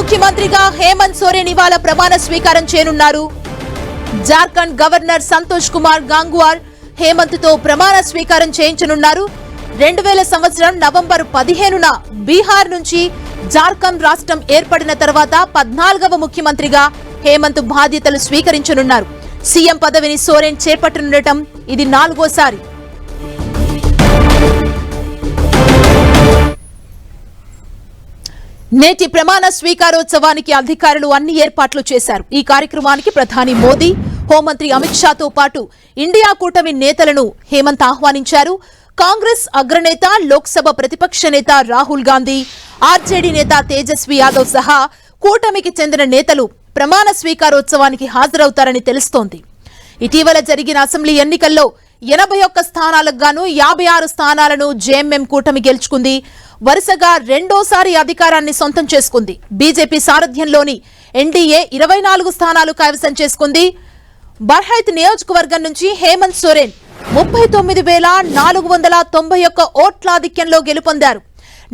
ముఖ్యమంత్రిగా హేమంత్ సోరెన్ ఇవాళ ప్రమాణ స్వీకారం చేయనున్నారు. జార్ఖండ్ గవర్నర్ సంతోష్ కుమార్ గాంగ్వార్ హేమంత్తో ప్రమాణ స్వీకారం చేయించనున్నారు. రెండు వేల సంవత్సరం నవంబర్ పదిహేనున బీహార్ నుంచి జార్ఖండ్ రాష్ట్రం ఏర్పడిన తర్వాత పద్నాలుగవ ముఖ్యమంత్రిగా హేమంత్ బాధ్యతలు స్వీకరించనున్నారు. సీఎం పదవిని సోరెన్ చేపట్టనుండటం ఇది నాలుగోసారి. నేటి ప్రమాణ స్వీకారోత్సవానికి అధికారులు అన్ని ఏర్పాట్లు చేశారు. ఈ కార్యక్రమానికి ప్రధాని మోదీ హోంమంత్రి అమిత్ షాతో పాటు ఇండియా కూటమి నేతలను హేమంత్ ఆహ్వానించారు. కాంగ్రెస్ అగ్రనేత లోక్సభ ప్రతిపక్ష నేత రాహుల్ గాంధీ ఆర్జేడీ నేత తేజస్వి యాదవ్ సహా కూటమికి చెందిన నేతలు ప్రమాణ స్వీకారోత్సవానికి హాజరవుతారని తెలుస్తోంది. ఇటీవల జరిగిన అసెంబ్లీ ఎన్నికల్లో ఎనభై ఒక్క స్థానాలకు గాను యాభై ఆరు స్థానాలను జేఎంఎం కూటమి గెలుచుకుంది. వరుసగా రెండోసారి అధికారాన్ని సొంతం చేసుకుంది. బీజేపీ సారథ్యంలోని ఎన్డీఏ ఇరవై నాలుగు స్థానాలు కైవసం చేసుకుంది. బర్హైత్ నియోజకవర్గం నుంచి హేమంత్ సోరెన్ ముప్పై తొమ్మిది వేల నాలుగు వందల తొంభై ఒక్క ఓట్లాధిక్యంలో గెలుపొందారు.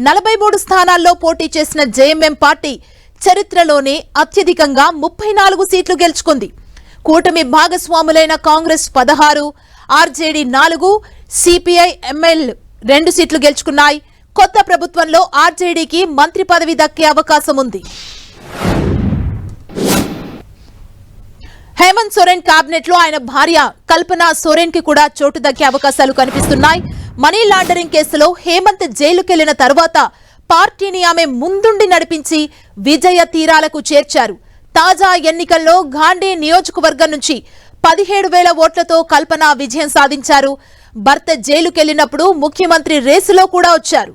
నలభై మూడు స్థానాల్లో పోటీ చేసిన జేఎంఎం పార్టీ చరిత్రలోనే అత్యధికంగా ముప్పై నాలుగు సీట్లు గెలుచుకుంది. కూటమి భాగస్వాములైన కాంగ్రెస్ పదహారు ఆర్జేడీ నాలుగు సిపిఐ ఎంఎల్ రెండు సీట్లు గెలుచుకున్నాయి. కొత్త ప్రభుత్వంలో ఆర్జేడీకి మంత్రి పదవి దక్కే అవకాశం ఉంది. హేమంత్ సోరెన్ కేబినెట్లో ఆయన భార్య కల్పన సోరెన్కి కూడా చోటు దక్కే అవకాశాలు కనిపిస్తున్నాయి. మనీ లాండరింగ్ కేసులో హేమంత్ జైలుకెళ్ళిన తర్వాత పార్టీని ఆమె ముందుండి నడిపించి విజయ తీరాలకు చేర్చారు. తాజా ఎన్నికల్లో గాంధీ నియోజకవర్గం నుంచి పదిహేడు వేల ఓట్లతో కల్పన విజయం సాధించారు. భర్త జైలుకెళ్ళినప్పుడు ముఖ్యమంత్రి రేసులో కూడా వచ్చారు.